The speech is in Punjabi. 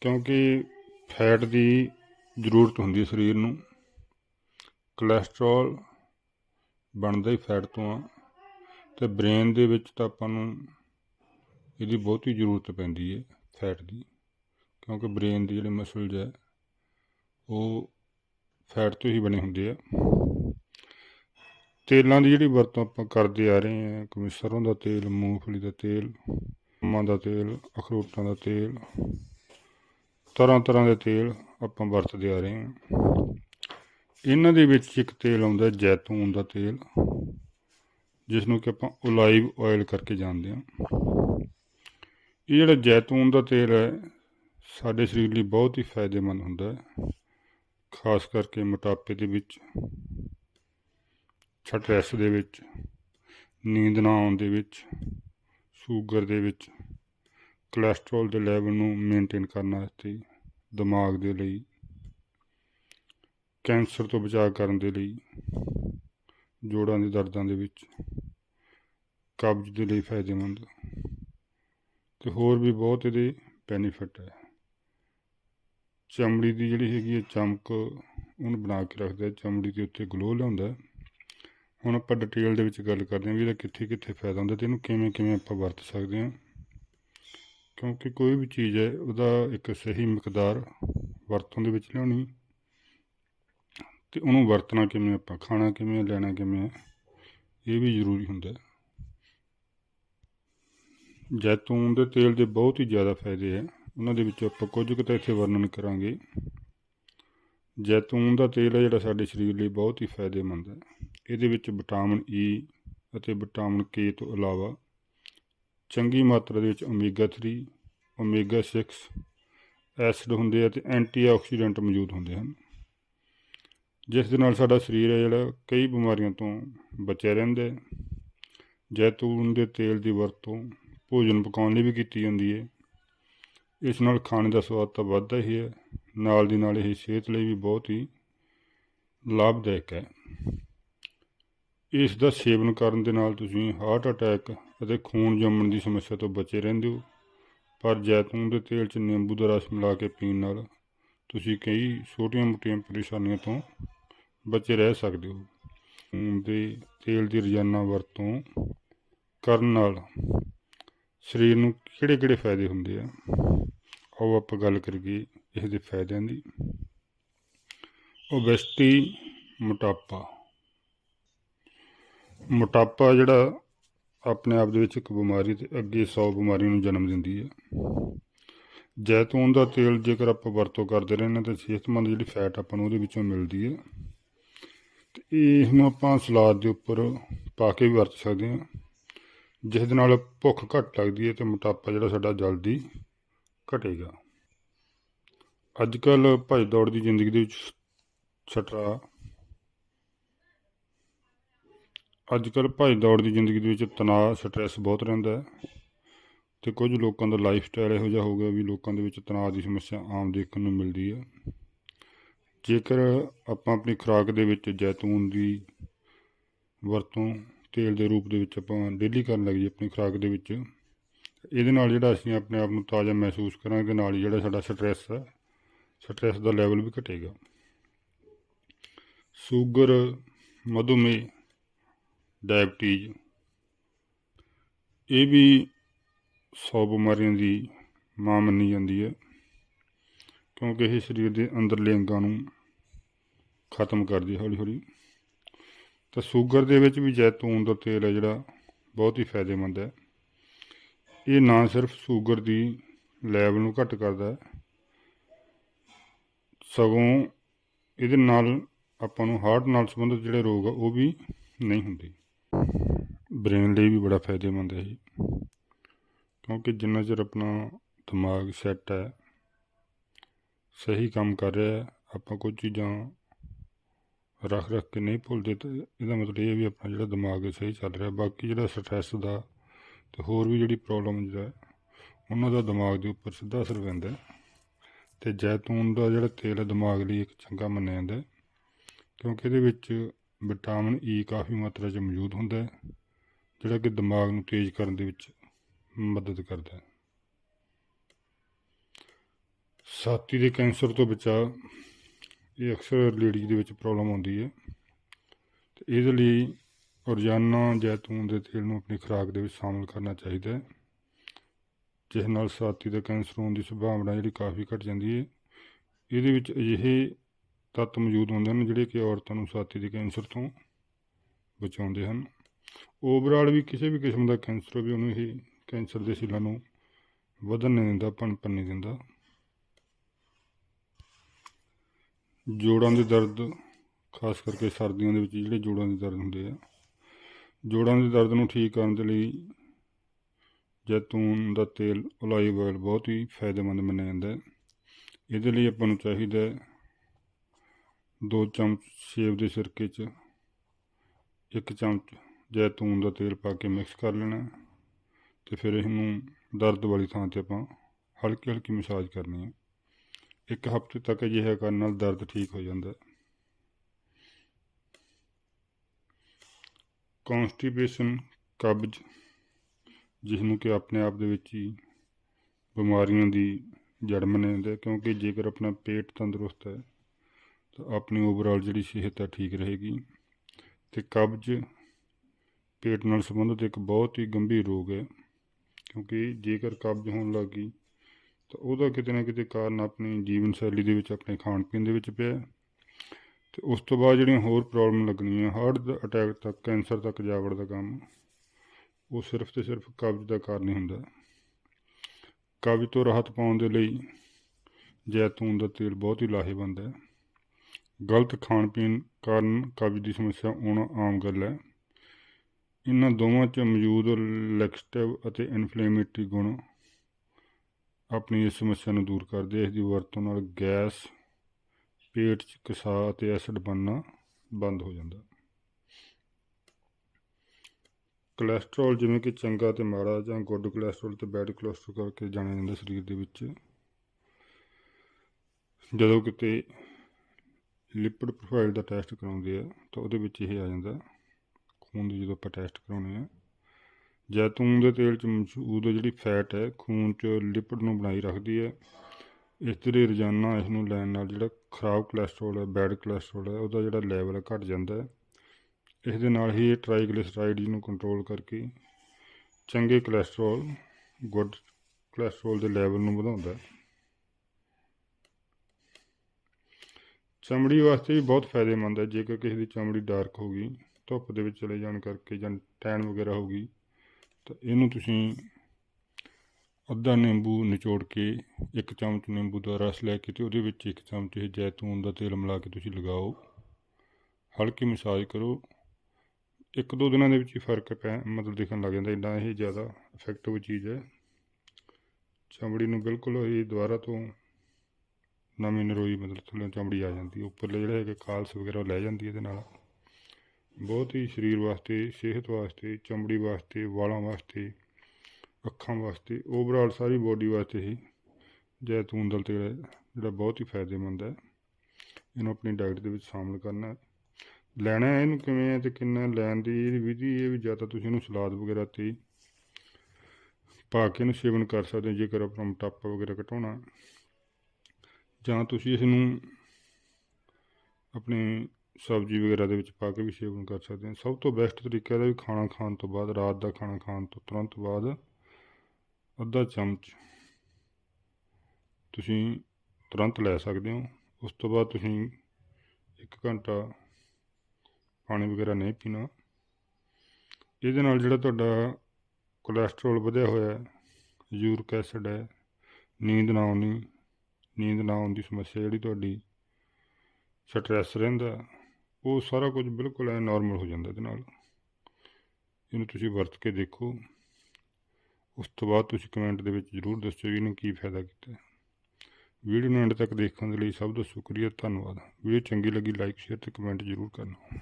ਕਿਉਂਕਿ ਫੈਟ ਦੀ ਜ਼ਰੂਰਤ ਹੁੰਦੀ ਹੈ ਸਰੀਰ ਨੂੰ। ਕੋਲੇਸਟ੍ਰੋਲ ਬਣਦਾ ਹੀ ਫੈਟ ਤੋਂ ਆ। ਤੇ ਬ੍ਰੇਨ ਦੇ ਵਿੱਚ ਤਾਂ ਆਪਾਂ ਨੂੰ ਇਹਦੀ ਬਹੁਤੀ ਜ਼ਰੂਰਤ ਪੈਂਦੀ ਹੈ ਫੈਟ ਦੀ। ਕਿਉਂਕਿ ਬ੍ਰੇਨ ਦੇ ਜਿਹੜੇ ਮਸਲਜ਼ ਹੈ, ਉਹ ਫੈਟ ਤੋਂ ਹੀ ਬਣੇ ਹੁੰਦੇ ਆ। ਤੇਲਾਂ ਦੀ ਜਿਹੜੀ ਵਰਤੋਂ ਆਪਾਂ ਕਰਦੇ ਆ ਰਹੇ ਹਾਂ ਜਿਵੇਂ ਸਰੋਂ ਦਾ ਤੇਲ, ਮੂੰਗਫਲੀ ਦਾ ਤੇਲ ਮਾਂ ਦਾ ਤੇਲ, ਅਖਰੋਟਾਂ ਦਾ ਤੇਲ ਤਰ੍ਹਾਂ ਤਰ੍ਹਾਂ ਦੇ ਤੇਲ ਆਪਾਂ ਵਰਤਦੇ ਆ ਰਹੇ ਹਾਂ। ਇਹਨਾਂ ਦੇ ਵਿੱਚ ਇੱਕ ਤੇਲ ਆਉਂਦਾ ਜੈਤੂਨ ਦਾ ਤੇਲ ਜਿਸ ਨੂੰ ਕਿ ਆਪਾਂ ਓਲਾਈਵ ਆਇਲ ਕਰਕੇ ਜਾਣਦੇ ਹਾਂ। ਇਹ ਜਿਹੜਾ ਜੈਤੂਨ ਦਾ ਤੇਲ ਹੈ, ਸਾਡੇ ਸਰੀਰ ਲਈ ਬਹੁਤ ਹੀ ਫਾਇਦੇਮੰਦ ਹੁੰਦਾ ਹੈ, ਖਾਸ ਕਰਕੇ ਮੋਟਾਪੇ ਦੇ ਵਿੱਚ, ਸਟ੍ਰੈਸ ਦੇ ਵਿੱਚ, ਨੀਂਦ ਨਾ ਆਉਣ ਦੇ ਵਿੱਚ, ਸ਼ੂਗਰ ਦੇ ਵਿੱਚ। ਕੋਲੇਸਟ੍ਰੋਲ ਦੇ ਲੈਵਲ ਨੂੰ ਮੇਨਟੇਨ ਕਰਨ ਵਾਸਤੇ ਦਿਮਾਗ ਦੇ ਲਈ ਕੈਂਸਰ ਤੋਂ ਬਚਾਅ ਕਰਨ ਦੇ ਲਈ, ਜੋੜਾਂ ਦੇ ਦਰਦਾਂ ਦੇ ਵਿੱਚ, ਕਬਜ਼ ਦੇ ਲਈ ਫਾਇਦੇਮੰਦ ਤੇ ਹੋਰ ਵੀ ਬਹੁਤ ਇਹਦੇ ਬੈਨੀਫਿਟ ਹੈ। ਚਮੜੀ ਦੀ ਜਿਹੜੀ ਹੈਗੀ ਹੈ ਚਮਕ ਉਹਨੂੰ ਬਣਾ ਕੇ ਰੱਖਦਾ ਚਮੜੀ ਦੇ ਉੱਤੇ ਗਲੋ ਲਿਆਉਂਦਾ ਹੁਣ ਆਪਾਂ ਡਿਟੇਲ ਦੇ ਵਿੱਚ ਗੱਲ ਕਰਦੇ ਹਾਂ ਵੀ ਇਹਦਾ ਕਿੱਥੇ ਕਿੱਥੇ ਫਾਇਦਾ ਹੁੰਦਾ ਤੇ ਇਹਨੂੰ ਕਿਵੇਂ ਕਿਵੇਂ ਆਪਾਂ ਵਰਤ ਸਕਦੇ ਹਾਂ। ਕਿਉਂਕਿ ਕੋਈ ਵੀ ਚੀਜ਼ ਹੈ ਉਹਦਾ ਇੱਕ ਸਹੀ ਮਿਕਦਾਰ ਵਰਤੋਂ ਦੇ ਵਿੱਚ ਲਿਆਉਣੀ। ਤੇ ਉਹਨੂੰ ਵਰਤਣਾ ਕਿਵੇਂ ਆਪਾਂ ਖਾਣਾ ਕਿਵੇਂ ਲੈਣਾ ਕਿਵੇਂ ਹੈ, ਇਹ ਵੀ ਜ਼ਰੂਰੀ ਹੁੰਦਾ ਜੈਤੂਨ ਦੇ ਤੇਲ ਦੇ ਬਹੁਤ ਹੀ ਜ਼ਿਆਦਾ ਫਾਇਦੇ ਹੈ। ਉਹਨਾਂ ਦੇ ਵਿੱਚੋਂ ਆਪਾਂ ਕੁਝ ਕੁ ਤਾਂ ਇੱਥੇ ਵਰਣਨ ਕਰਾਂਗੇ। ਜੈਤੂਨ ਦਾ ਤੇਲ ਹੈ ਜਿਹੜਾ ਸਾਡੇ ਸਰੀਰ ਲਈ ਬਹੁਤ ਹੀ ਫਾਇਦੇਮੰਦ ਹੈ। ਇਹਦੇ ਵਿੱਚ ਵਿਟਾਮਿਨ ਈ ਅਤੇ ਵਿਟਾਮਿਨ ਕੇ ਤੋਂ ਇਲਾਵਾ ਚੰਗੀ ਮਾਤਰਾ ਦੇ ਵਿੱਚ ਓਮੇਗਾ 3 ਓਮੇਗਾ 6 ਐਸਿਡ ਹੁੰਦੇ ਆ ਤੇ ਐਂਟੀਆਕਸੀਡੈਂਟ ਮੌਜੂਦ ਹੁੰਦੇ ਹਨ। ਜਿਸ ਦੇ ਨਾਲ ਸਾਡਾ ਸਰੀਰ ਹੈ ਜਿਹੜਾ ਕਈ ਬਿਮਾਰੀਆਂ ਤੋਂ ਬਚਿਆ ਰਹਿੰਦਾ ਜੈਤੂਨ ਦੇ ਤੇਲ ਦੀ ਵਰਤੋਂ ਭੋਜਨ ਪਕਾਉਣ ਲਈ ਵੀ ਕੀਤੀ ਜਾਂਦੀ ਹੈ। ਇਸ ਨਾਲ ਖਾਣੇ ਦਾ ਸਵਾਦ ਤਾਂ ਵੱਧਦਾ ਹੀ ਹੈ। ਨਾਲ ਦੀ ਨਾਲ ਇਹ ਸਿਹਤ ਲਈ ਵੀ ਬਹੁਤ ਹੀ ਲਾਭਦਾਇਕ ਹੈ। ਇਸ ਦਾ ਸੇਵਨ ਕਰਨ ਦੇ ਨਾਲ ਤੁਸੀਂ ਹਾਰਟ ਅਟੈਕ ਅਤੇ ਖੂਨ ਜੰਮਣ ਦੀ ਸਮੱਸਿਆ ਤੋਂ ਬਚੇ ਰਹਿੰਦੇ ਹੋ। ਪਰ ਜੈਤੂਨ ਦੇ ਤੇਲ 'ਚ ਨਿੰਬੂ ਦਾ ਰਸ ਮਿਲਾ ਕੇ ਪੀਣ ਨਾਲ ਤੁਸੀਂ ਕਈ ਛੋਟੀਆਂ-ਮੋਟੀਆਂ ਪਰੇਸ਼ਾਨੀਆਂ ਤੋਂ ਬਚੇ ਰਹਿ ਸਕਦੇ ਹੋ। ਖੂਨ ਦੇ ਤੇਲ ਦੀ ਰੋਜ਼ਾਨਾ ਵਰਤੋਂ ਕਰਨ ਨਾਲ ਸਰੀਰ ਨੂੰ ਕਿਹੜੇ-ਕਿਹੜੇ ਫਾਇਦੇ ਹੁੰਦੇ ਆ? ਆਓ ਆਪਾਂ ਗੱਲ ਕਰੀਏ ਇਸ ਦੇ ਫਾਇਦਿਆਂ ਦੀ। ਓਬੈਸਟੀ ਮੋਟਾਪਾ। ਮੋਟਾਪਾ ਜਿਹੜਾ ਆਪਣੇ ਆਪ ਦੇ ਵਿੱਚ ਇੱਕ ਬਿਮਾਰੀ ਤੇ ਅੱਗੇ 100 ਬਿਮਾਰੀਆਂ ਨੂੰ ਜਨਮ ਦਿੰਦੀ ਹੈ। ਜੈਤੂਨ ਦਾ ਤੇਲ ਜੇਕਰ ਆਪਾਂ ਵਰਤੋਂ ਕਰਦੇ ਰਹਿੰਦੇ ਤਾਂ ਸਿਹਤਮੰਦ ਜਿਹੜੀ ਫੈਟ ਆਪਾਂ ਨੂੰ ਉਹਦੇ ਵਿੱਚੋਂ ਮਿਲਦੀ ਹੈ। ਤੇ ਇਸ ਨੂੰ ਆਪਾਂ ਸਲਾਦ ਦੇ ਉੱਪਰ ਪਾ ਕੇ ਵੀ ਵਰਤ ਸਕਦੇ ਹਾਂ। ਜਿਸ ਦੇ ਨਾਲ ਭੁੱਖ ਘੱਟ ਲੱਗਦੀ ਹੈ ਤੇ ਮੋਟਾਪਾ ਜਿਹੜਾ ਸਾਡਾ ਜਲਦੀ ਘਟੇਗਾ। ਅੱਜ ਕੱਲ ਭੱਜ ਦੌੜ ਦੀ ਜ਼ਿੰਦਗੀ ਦੇ ਵਿੱਚ ਸਟਰਾ ਅੱਜ ਕੱਲ ਭੱਜ ਦੌੜ ਦੀ ਜ਼ਿੰਦਗੀ ਦੇ ਵਿੱਚ ਤਣਾਅ ਸਟ੍ਰੈਸ ਬਹੁਤ ਰਹਿੰਦਾ ਹੈ ਤੇ ਕੁਝ ਲੋਕਾਂ ਦਾ ਲਾਈਫ ਸਟਾਈਲ ਇਹੋ ਜਿਹਾ ਹੋ ਗਿਆ ਵੀ ਲੋਕਾਂ ਦੇ ਵਿੱਚ ਤਣਾਅ ਦੀ ਸਮੱਸਿਆ ਆਮ ਦੇਖਣ ਨੂੰ ਮਿਲਦੀ ਹੈ। ਜੇਕਰ ਆਪਾਂ ਆਪਣੀ ਖੁਰਾਕ ਦੇ ਵਿੱਚ ਜੈਤੂਨ ਦੀ ਵਰਤੋਂ ਤੇਲ ਦੇ ਰੂਪ ਦੇ ਵਿੱਚ ਆਪਾਂ ਡੇਲੀ ਕਰਨ ਲੱਗ ਜੀ ਆਪਣੀ ਖੁਰਾਕ ਦੇ ਵਿੱਚ, ਇਹਦੇ ਨਾਲ ਜਿਹੜਾ ਅਸੀਂ ਆਪਣੇ ਆਪ ਨੂੰ ਤਾਜ਼ਾ ਮਹਿਸੂਸ ਕਰਾਂਗੇ ਤੇ ਨਾਲ ਹੀ ਜਿਹੜਾ ਸਾਡਾ ਸਟ੍ਰੈਸ ਹੈ ਸਟ੍ਰੈਸ ਦਾ ਲੈਵਲ ਵੀ ਘਟੇਗਾ। ਸ਼ੂਗਰ, ਮਧੂਮੇਹ ਡਾਇਬਟੀਜ਼। ਇਹ ਵੀ ਸੌ ਬਿਮਾਰੀਆਂ ਦੀ ਮਾਂ ਮੰਨੀ ਜਾਂਦੀ ਹੈ, ਕਿਉਂਕਿ ਇਹ ਸਰੀਰ ਦੇ ਅੰਦਰਲੇ ਅੰਗਾਂ ਨੂੰ ਖਤਮ ਕਰਦੀ ਹੌਲੀ ਹੌਲੀ ਤਾਂ ਸ਼ੂਗਰ ਦੇ ਵਿੱਚ ਵੀ ਜੈਤੂਨ ਦਾ ਤੇਲ ਹੈ ਜਿਹੜਾ, ਬਹੁਤ ਹੀ ਫਾਇਦੇਮੰਦ ਹੈ। ਇਹ ਨਾ ਸਿਰਫ ਸ਼ੂਗਰ ਦੀ ਲੈਵਲ ਨੂੰ ਘੱਟ ਕਰਦਾ ਹੈ, ਸਗੋਂ ਇਹਦੇ ਨਾਲ ਆਪਾਂ ਨੂੰ ਹਾਰਟ ਨਾਲ ਸੰਬੰਧਿਤ ਜਿਹੜੇ ਰੋਗ ਆ, ਉਹ ਵੀ ਨਹੀਂ ਹੁੰਦੇ। ਬ੍ਰੇਨ ਲਈ ਵੀ ਬੜਾ ਫਾਇਦੇਮੰਦ ਹੈ ਇਹ ਕਿਉਂਕਿ ਜਿੰਨਾ ਚਿਰ ਆਪਣਾ ਦਿਮਾਗ ਸੈੱਟ ਹੈ, ਸਹੀ ਕੰਮ ਕਰ ਰਿਹਾ ਹੈ, ਆਪਾਂ ਕੁਝ ਚੀਜ਼ਾਂ ਰੱਖ ਰੱਖ ਕੇ ਨਹੀਂ ਭੁੱਲਦੇ, ਤਾਂ ਇਹਦਾ ਮਤਲਬ ਇਹ ਹੈ ਵੀ ਆਪਣਾ ਜਿਹੜਾ ਦਿਮਾਗ ਸਹੀ ਚੱਲ ਰਿਹਾ। ਬਾਕੀ ਜਿਹੜਾ ਸਟ੍ਰੈਸ ਦਾ ਤੇ ਹੋਰ ਵੀ ਜਿਹੜੀ ਪ੍ਰੋਬਲਮ ਜਿਹੜਾ ਉਹਨਾਂ ਦਾ ਦਿਮਾਗ ਦੇ ਉੱਪਰ ਸਿੱਧਾ ਅਸਰ ਪੈਂਦਾ ਤੇ ਜੈਤੂਨ ਦਾ ਜਿਹੜਾ ਤੇਲ ਹੈ, ਦਿਮਾਗ ਲਈ ਇੱਕ ਚੰਗਾ ਮੰਨਿਆ ਜਾਂਦਾ ਕਿਉਂਕਿ ਇਹਦੇ ਵਿੱਚ ਵਿਟਾਮਿਨ ਈ ਕਾਫੀ ਮਾਤਰਾ 'ਚ ਮੌਜੂਦ ਹੁੰਦਾ ਹੈ। ਜਿਹੜਾ ਕਿ ਦਿਮਾਗ ਨੂੰ ਤੇਜ਼ ਕਰਨ ਦੇ ਵਿੱਚ ਮਦਦ ਕਰਦਾ ਹੈ। ਛਾਤੀ ਦੇ ਕੈਂਸਰ ਤੋਂ ਬਚਾਅ, ਇਹ ਅਕਸਰ ਲੇਡੀ ਦੇ ਵਿੱਚ ਪ੍ਰੋਬਲਮ ਆਉਂਦੀ ਹੈ ਤੇ ਇਹਦੇ ਲਈ ਰੋਜ਼ਾਨਾ ਜੈਤੂਨ ਦੇ ਤੇਲ ਨੂੰ ਆਪਣੀ ਖੁਰਾਕ ਦੇ ਵਿੱਚ ਸ਼ਾਮਲ ਕਰਨਾ ਚਾਹੀਦਾ ਹੈ। ਜਿਸ ਨਾਲ ਛਾਤੀ ਦਾ ਕੈਂਸਰ ਹੋਣ ਦੀ ਸੰਭਾਵਨਾ ਜਿਹੜੀ ਕਾਫੀ ਘਟ ਜਾਂਦੀ ਹੈ। ਇਹਦੇ ਵਿੱਚ ਅਜਿਹੇ ਤੱਤ ਮੌਜੂਦ ਹੁੰਦੇ ਹਨ ਜਿਹੜੇ ਕਿ ਔਰਤਾਂ ਨੂੰ ਛਾਤੀ ਦੇ ਕੈਂਸਰ ਤੋਂ ਬਚਾਉਂਦੇ ਹਨ। ਓਵਰਆਲ ਵੀ ਕਿਸੇ ਵੀ ਕਿਸਮ ਦਾ ਕੈਂਸਰ ਹੋਵੇ ਉਹਨੂੰ ਇਹ ਕੈਂਸਰ ਦੇ ਸੈੱਲਾਂ ਨੂੰ ਵਧਣ ਨਹੀਂ ਦਿੰਦਾ ਪਣਪਣ ਨਹੀਂ ਦਿੰਦਾ। ਜੋੜਾਂ ਦੇ ਦਰਦ, ਖਾਸ ਕਰਕੇ ਸਰਦੀਆਂ ਦੇ ਵਿੱਚ ਜਿਹੜੇ ਜੋੜਾਂ ਦੇ ਦਰਦ ਹੁੰਦੇ ਆ, ਜੋੜਾਂ ਦੇ ਦਰਦ ਨੂੰ ਠੀਕ ਕਰਨ ਦੇ ਲਈ ਜੈਤੂਨ ਦਾ ਤੇਲ ਓਲਾਈਵ ਆਇਲ ਬਹੁਤ ਹੀ ਫਾਇਦੇਮੰਦ ਮੰਨਿਆ ਜਾਂਦਾ ਹੈ। ਇਹਦੇ ਲਈ ਆਪਾਂ ਨੂੰ ਚਾਹੀਦਾ ਹੈ ਦੋ ਚਮਚ ਸੇਬ ਦੇ ਸਿਰਕੇ 'ਚ, ਇੱਕ ਚਮਚ ਜੈਤੂਨ ਦਾ ਤੇਲ ਪਾ ਕੇ ਮਿਕਸ ਕਰ ਲੈਣਾ ਹੈ, ਤੇ ਫਿਰ ਇਹਨੂੰ ਦਰਦ ਵਾਲੀ ਥਾਂ ਤੇ ਆਪਾਂ ਹਲਕੀ ਹਲਕੀ ਮਸਾਜ ਕਰਨੀ ਹੈ। ਇੱਕ ਹਫ਼ਤੇ ਤੱਕ ਅਜਿਹਾ ਕਰਨ ਨਾਲ ਦਰਦ ਠੀਕ ਹੋ ਜਾਂਦਾ ਹੈ। ਕਨਸਟੀਪੇਸ਼ਨ ਕਬਜ਼ ਜਿਸ ਨੂੰ ਕਿ ਆਪਣੇ ਆਪ ਦੇ ਵਿੱਚ ਹੀ ਬਿਮਾਰੀਆਂ ਦੀ ਜੜ ਮੰਨਿਆ ਜਾਂਦਾ ਕਿਉਂਕਿ ਜੇਕਰ ਆਪਣਾ ਪੇਟ ਤੰਦਰੁਸਤ ਹੈ, ਤਾਂ ਆਪਣੀ ਓਵਰਆਲ ਜਿਹੜੀ ਸਿਹਤ ਹੈ ਠੀਕ ਰਹੇਗੀ। ਤੇ ਕਬਜ਼ ਪੇਟ ਨਾਲ ਸੰਬੰਧਿਤ ਇੱਕ ਬਹੁਤ ਹੀ ਗੰਭੀਰ ਰੋਗ ਹੈ, ਕਿਉਂਕਿ ਜੇਕਰ ਕਬਜ਼ ਹੋਣ ਲੱਗੀ ਤਾਂ ਉਹਦਾ ਕਿਤੇ ਨਾ ਕਿਤੇ ਕਾਰਨ ਆਪਣੀ ਜੀਵਨ ਸ਼ੈਲੀ ਦੇ ਵਿੱਚ, ਆਪਣੇ ਖਾਣ ਪੀਣ ਦੇ ਵਿੱਚ ਪਿਆ ਹੈ। ਤੇ ਉਸ ਤੋਂ ਬਾਅਦ ਜਿਹੜੀਆਂ ਹੋਰ ਪ੍ਰੋਬਲਮ ਲੱਗਣੀਆਂ ਹਾਰਟ ਦਾ ਅਟੈਕ ਤੱਕ ਕੈਂਸਰ ਤੱਕ, ਜਾਵੜ ਦਾ ਕੰਮ, ਉਹ ਸਿਰਫ ਤੇ ਸਿਰਫ ਕਬਜ਼ ਦਾ ਕਾਰਨ ਹੀ ਹੁੰਦਾ ਕਬਜ਼ ਤੋਂ ਰਾਹਤ ਪਾਉਣ ਦੇ ਲਈ ਜੈਤੂਨ ਦਾ ਤੇਲ ਬਹੁਤ ਹੀ ਲਾਹੇਵੰਦ ਹੈ। ਗਲਤ ਖਾਣ ਪੀਣ ਕਾਰਨ ਕਬਜ਼ ਦੀ ਸਮੱਸਿਆ ਆਉਣਾ ਆਮ ਗੱਲ ਹੈ। ਇਹਨਾਂ ਦੋਵਾਂ 'ਚ ਮੌਜੂਦ ਲੈਕਸਟਿਵ ਅਤੇ ਇਨਫਲੇਮੇਟਰੀ ਗੁਣ ਆਪਣੀ ਇਸ ਸਮੱਸਿਆ ਨੂੰ ਦੂਰ ਕਰਦੇ ਇਸ ਦੀ ਵਰਤੋਂ ਨਾਲ ਗੈਸ, ਪੇਟ 'ਚ ਕਸਾ ਅਤੇ ਐਸਿਡ ਬਣਨਾ ਬੰਦ ਹੋ ਜਾਂਦਾ। ਕੋਲੇਸਟ੍ਰੋਲ ਜਿਵੇਂ ਕਿ ਚੰਗਾ ਤੇ ਮਾੜਾ ਜਾਂ ਗੁੱਡ ਕੋਲੇਸਟ੍ਰੋਲ ਤੇ ਬੈਡ ਕੋਲੇਸਟ੍ਰੋਲ ਕਰਕੇ ਜਾਣਿਆ ਜਾਂਦਾ ਸਰੀਰ ਦੇ ਵਿੱਚ। ਜਦੋਂ ਕਿਤੇ ਲਿਪਿਡ ਪ੍ਰੋਫਾਈਲ ਦਾ ਟੈਸਟ ਕਰਾਉਂਦੇ ਆ ਤਾਂ ਉਹਦੇ ਵਿੱਚ ਇਹ ਆ ਜਾਂਦਾ। ਖੂਨ ਦੀ ਜਦੋਂ ਆਪਾਂ ਟੈਸਟ ਕਰਾਉਂਦੇ ਆ, ਜੈਤੂਨ ਦੇ ਤੇਲ 'ਚ ਮੌਜੂਦ ਜਿਹੜੀ ਫੈਟ ਹੈ, ਖੂਨ 'ਚ ਲਿਪਿਡ ਨੂੰ ਬਣਾਈ ਰੱਖਦੀ ਹੈ। ਇਸ ਤਰ੍ਹਾਂ ਰੋਜ਼ਾਨਾ ਇਸ ਨੂੰ ਲੈਣ ਨਾਲ ਜਿਹੜਾ ਖਰਾਬ ਕੋਲੇਸਟ੍ਰੋਲ ਹੈ ਬੈਡ ਕੋਲੇਸਟ੍ਰੋਲ ਹੈ, ਉਹਦਾ ਜਿਹੜਾ ਲੈਵਲ ਹੈ ਘਟ ਜਾਂਦਾ ਹੈ। ਇਸ ਦੇ ਨਾਲ ਹੀ ਇਹ ਟ੍ਰਾਈਗਲਿਸਰਾਈਡ ਨੂੰ ਕੰਟਰੋਲ ਕਰਕੇ ਚੰਗੇ ਕੋਲੇਸਟ੍ਰੋਲ ਗੁੱਡ ਕੋਲੇਸਟ੍ਰੋਲ ਦੇ ਲੈਵਲ ਨੂੰ ਵਧਾਉਂਦਾ ਹੈ। ਚਮੜੀ ਵਾਸਤੇ ਵੀ ਬਹੁਤ ਫਾਇਦੇਮੰਦ ਹੈ, ਜੇਕਰ ਕਿਸੇ ਦੀ ਚਮੜੀ ਡਾਰਕ ਹੋ ਗਈ ਧੁੱਪ ਦੇ ਵਿੱਚ ਚਲੇ ਜਾਣ ਕਰਕੇ ਜਾਂ ਟੈਨ ਵਗੈਰਾ ਹੋ ਗਈ, ਤਾਂ ਇਹਨੂੰ ਤੁਸੀਂ ਅੱਧਾ ਨਿੰਬੂ ਨਿਚੋੜ ਕੇ ਇੱਕ ਚਮਚ ਨਿੰਬੂ ਦਾ ਰਸ ਲੈ ਕੇ ਤੇ ਉਹਦੇ ਵਿੱਚ ਇੱਕ ਚਮਚ ਇਹ ਜੈਤੂਨ ਦਾ ਤੇਲ ਮਿਲਾ ਕੇ ਤੁਸੀਂ ਲਗਾਓ। ਹਲਕੀ ਮਸਾਜ ਕਰੋ। ਇੱਕ ਦੋ ਦਿਨਾਂ ਦੇ ਵਿੱਚ ਹੀ ਫ਼ਰਕ ਪੈ, ਮਤਲਬ ਦਿਖਣ ਲੱਗ ਜਾਂਦਾ, ਇੰਨਾ ਇਹ ਜ਼ਿਆਦਾ ਇਫੈਕਟਿਵ ਚੀਜ਼ ਹੈ। ਚਮੜੀ ਨੂੰ ਬਿਲਕੁਲ ਹੀ ਦੁਬਾਰਾ ਤੋਂ ਨਵੀਂ ਨਰੋਈ ਮਤਲਬ ਥੱਲੇ ਚਮੜੀ ਆ ਜਾਂਦੀ ਹੈ। ਉੱਪਰਲੇ ਜਿਹੜੇ ਹੈਗੇ ਖਾਲਸ ਵਗੈਰਾ ਉਹ ਲੈ ਜਾਂਦੀ ਹੈ ਇਹਦੇ ਨਾਲ। ਬਹੁਤ ਹੀ ਸਰੀਰ ਵਾਸਤੇ, ਸਿਹਤ ਵਾਸਤੇ, ਚਮੜੀ ਵਾਸਤੇ, ਵਾਲਾਂ ਵਾਸਤੇ, ਅੱਖਾਂ ਵਾਸਤੇ ਓਵਰਆਲ ਸਾਰੀ ਬੋਡੀ ਵਾਸਤੇ ਹੀ ਜੈਤੂਨ ਦਾ ਤੇਲ ਜਿਹੜਾ ਬਹੁਤ ਹੀ ਫਾਇਦੇਮੰਦ ਹੈ। ਇਹਨੂੰ ਆਪਣੀ ਡਾਈਟ ਦੇ ਵਿੱਚ ਸ਼ਾਮਲ ਕਰਨਾ ਲੈਣਾ ਹੈ ਇਹਨੂੰ ਕਿਵੇਂ ਹੈ ਤੇ ਕਿੰਨਾ ਲੈਣ ਦੀ ਇਹਦੀ ਵਿਧੀ ਇਹ ਵੀ ਜਾਂ ਤਾਂ ਤੁਸੀਂ ਇਹਨੂੰ ਸਲਾਦ ਵਗੈਰਾ ਤੇ ਪਾ ਕੇ ਇਹਨੂੰ ਸੇਵਨ ਕਰ ਸਕਦੇ ਹੋ, ਜੇਕਰ ਆਪਣਾ ਮੋਟਾਪਾ ਵਗੈਰਾ ਘਟਾਉਣਾ ਜਾਂ ਤੁਸੀਂ ਇਸ ਨੂੰ ਆਪਣੇ ਸਬਜ਼ੀ ਵਗੈਰਾ ਦੇ ਵਿੱਚ ਪਾ ਕੇ ਵੀ ਸੇਵਨ ਕਰ ਸਕਦੇ ਹਾਂ। ਸਭ ਤੋਂ ਬੈਸਟ ਤਰੀਕਾ ਇਹਦਾ ਵੀ ਖਾਣਾ ਖਾਣ ਤੋਂ ਬਾਅਦ, ਰਾਤ ਦਾ ਖਾਣਾ ਖਾਣ ਤੋਂ ਤੁਰੰਤ ਬਾਅਦ ਅੱਧਾ ਚਮਚ ਤੁਸੀਂ ਤੁਰੰਤ ਲੈ ਸਕਦੇ ਹੋ। ਉਸ ਤੋਂ ਬਾਅਦ ਤੁਸੀਂ ਇੱਕ ਘੰਟਾ ਪਾਣੀ ਵਗੈਰਾ ਨਹੀਂ ਪੀਣਾ। ਇਹਦੇ ਨਾਲ ਜਿਹੜਾ ਤੁਹਾਡਾ ਕੋਲੇਸਟ੍ਰੋਲ ਵਧਿਆ ਹੋਇਆ ਹੈ ਯੂਰਿਕ ਐਸਿਡ ਹੈ, ਨੀਂਦ ਨਾ ਆਉਣੀ, ਨੀਂਦ ਨਾ ਆਉਣ ਦੀ ਸਮੱਸਿਆ ਜਿਹੜੀ ਤੁਹਾਡੀ ਸਟ੍ਰੈਸ ਰਹਿੰਦਾ ਉਹ ਸਾਰਾ ਕੁਝ ਬਿਲਕੁਲ ਐ ਨਾਰਮਲ ਹੋ ਜਾਂਦਾ ਇਹਦੇ ਨਾਲ। ਇਹਨੂੰ ਤੁਸੀਂ ਵਰਤ ਕੇ ਦੇਖੋ। ਉਸ ਤੋਂ ਬਾਅਦ ਤੁਸੀਂ ਕਮੈਂਟ ਦੇ ਵਿੱਚ ਜ਼ਰੂਰ ਦੱਸਿਓ ਵੀ ਇਹਨੂੰ ਕੀ ਫਾਇਦਾ ਕੀਤਾ। ਵੀਡੀਓ ਨੂੰ ਐਂਡ ਤੱਕ ਦੇਖਣ ਦੇ ਲਈ ਸਭ ਦਾ ਸ਼ੁਕਰੀਆ, ਧੰਨਵਾਦ। ਵੀਡੀਓ ਚੰਗੀ ਲੱਗੀ ਲਾਈਕ ਸ਼ੇਅਰ ਤੇ ਕਮੈਂਟ ਜ਼ਰੂਰ ਕਰਨਾ।